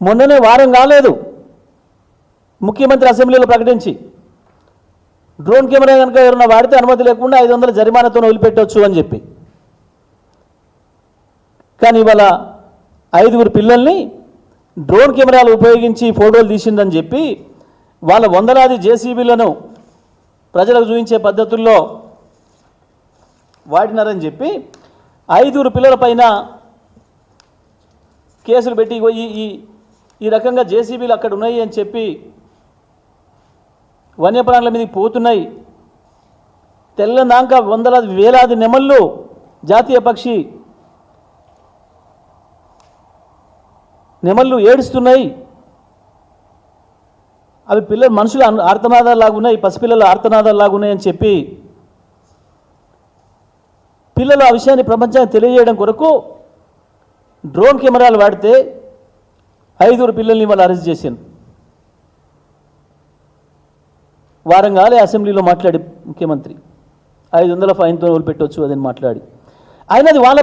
మొన్ననే వారం కాలేదు ముఖ్యమంత్రి అసెంబ్లీలో ప్రకటించి. డ్రోన్ కెమెరా కనుక ఎవరైనా వాడితే అనుమతి లేకుండా ఐదు వందల జరిమానాతో వదిలిపెట్టవచ్చు అని చెప్పి. కానీ ఇవాళ ఐదుగురు పిల్లల్ని డ్రోన్ కెమెరాలు ఉపయోగించి ఫోటోలు తీసిందని చెప్పి వాళ్ళ వందలాది జేసీబీలను ప్రజలకు చూపించే పద్ధతుల్లో వాడినారని చెప్పి ఐదుగురు పిల్లల పైన కేసులు పెట్టి ఈ ఈ రకంగా జేసీబీలు అక్కడ ఉన్నాయి అని చెప్పి వన్యప్రాణుల మీదకి పోతున్నాయి. తెల్లనాక వందలాది వేలాది నెమళ్ళు జాతీయ పక్షి నెమళ్ళు ఏడుస్తున్నాయి. అవి పిల్లలు మనుషులు ఆర్తనాదాలు ఉన్నాయి పసిపిల్లలు ఆర్తనాదాలు చెప్పి పిల్లలు ఆ విషయాన్ని ప్రపంచానికి తెలియజేయడం కొరకు డ్రోన్ కెమెరాలు వాడితే ఐదుగురు పిల్లల్ని వాళ్ళు అరెస్ట్ చేశాను వారం కాలే అసెంబ్లీలో మాట్లాడి ముఖ్యమంత్రి. ఐదు వందల ఫైన్తో వదిలిపెట్టవచ్చు అదని మాట్లాడి. అయినది వాళ్ళ